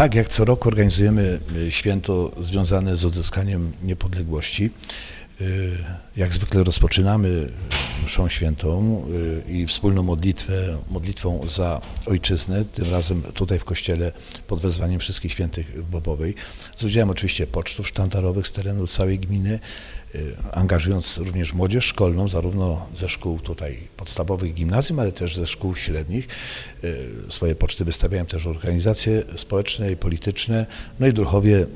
Tak, jak co roku organizujemy y, święto związane z odzyskaniem niepodległości. Y, Jak zwykle rozpoczynamy mszą świętą y, i wspólną modlitwę, modlitwą za ojczyznę, tym razem tutaj w kościele pod wezwaniem wszystkich świętych w Bobowej. Z udziałem oczywiście pocztów sztandarowych z terenu całej gminy, angażując również młodzież szkolną, zarówno ze szkół tutaj podstawowych, gimnazjum, ale też ze szkół średnich. Y, Swoje poczty wystawiają też organizacje społeczne i polityczne, no i druhowie,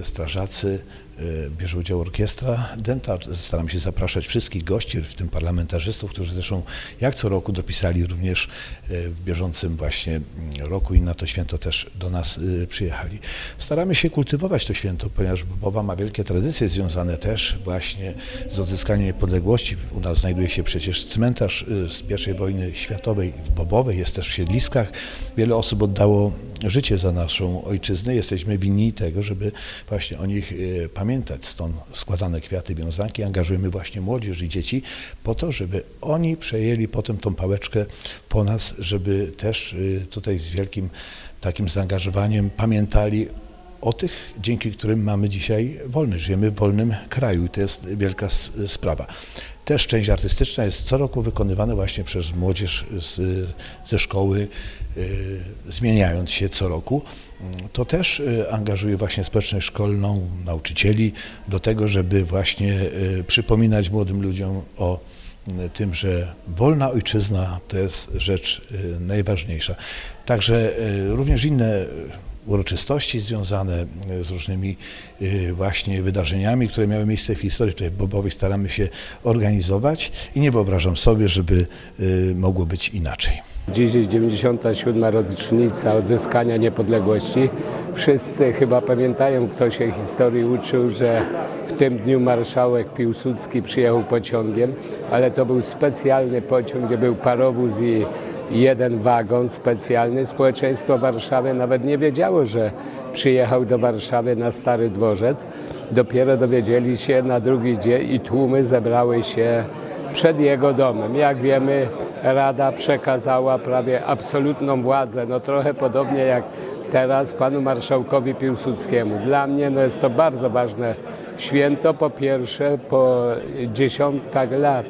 y, strażacy, y, bierze udział orkiestra Denta. Staramy się zapraszać wszystkich gości, w tym parlamentarzystów, którzy zresztą jak co roku dopisali również y, w bieżącym właśnie mm, roku i na to święto też do nas y, przyjechali. Staramy się kultywować to święto, ponieważ Bobowa ma wielkie tradycje związane też właśnie z odzyskaniem niepodległości. U nas znajduje się przecież cmentarz y, z I wojny światowej w Bobowej, jest też w Siedliskach. Wiele osób oddało życie za naszą ojczyznę. Jesteśmy winni tego, żeby właśnie o nich e, pamiętać. Stąd składane kwiaty, wiązanki, angażujemy właśnie młodzież i dzieci po to, żeby oni przejęli potem tą pałeczkę po nas, żeby też e, tutaj z wielkim takim zaangażowaniem pamiętali o tych, dzięki którym mamy dzisiaj wolność. Żyjemy w wolnym kraju i to jest wielka sprawa. Też część artystyczna jest co roku wykonywana właśnie przez młodzież z, ze szkoły, y, zmieniając się co roku. To też y, angażuje właśnie społeczność szkolną, nauczycieli do tego, żeby właśnie y, przypominać młodym ludziom o tym, że wolna ojczyzna to jest rzecz najważniejsza. Także również inne uroczystości związane y, z różnymi y, właśnie wydarzeniami, które miały miejsce w historii. Tutaj w Bobowie staramy się organizować i nie wyobrażam sobie, żeby y, mogło być inaczej. Dziś jest 97. rocznica odzyskania niepodległości. Wszyscy chyba pamiętają, kto się historii uczył, że w tym dniu marszałek Piłsudski przyjechał pociągiem, ale to był specjalny pociąg, gdzie był parowóz i jeden wagon specjalny. Społeczeństwo Warszawy nawet nie wiedziało, że przyjechał do Warszawy na Stary Dworzec. Dopiero dowiedzieli się na drugi dzień i tłumy zebrały się przed jego domem. Jak wiemy, Rada przekazała prawie absolutną władzę, no trochę podobnie jak teraz panu marszałkowi Piłsudskiemu. Dla mnie no jest to bardzo ważne święto. Po pierwsze, po dziesiątkach lat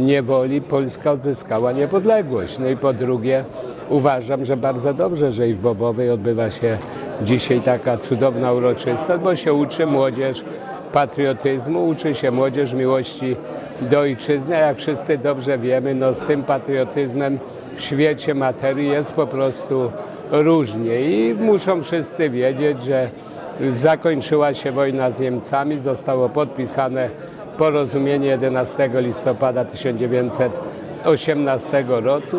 niewoli Polska odzyskała niepodległość. No i po drugie, uważam, że bardzo dobrze, że i w Bobowej odbywa się dzisiaj taka cudowna uroczystość, bo się uczy młodzież patriotyzmu, uczy się młodzież miłości do ojczyzny, jak wszyscy dobrze wiemy, no z tym patriotyzmem w świecie materii jest po prostu różnie i muszą wszyscy wiedzieć, że zakończyła się wojna z Niemcami, zostało podpisane porozumienie 11 listopada 1918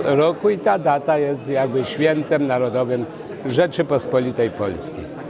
roku, i ta data jest jakby świętem narodowym Rzeczypospolitej Polskiej.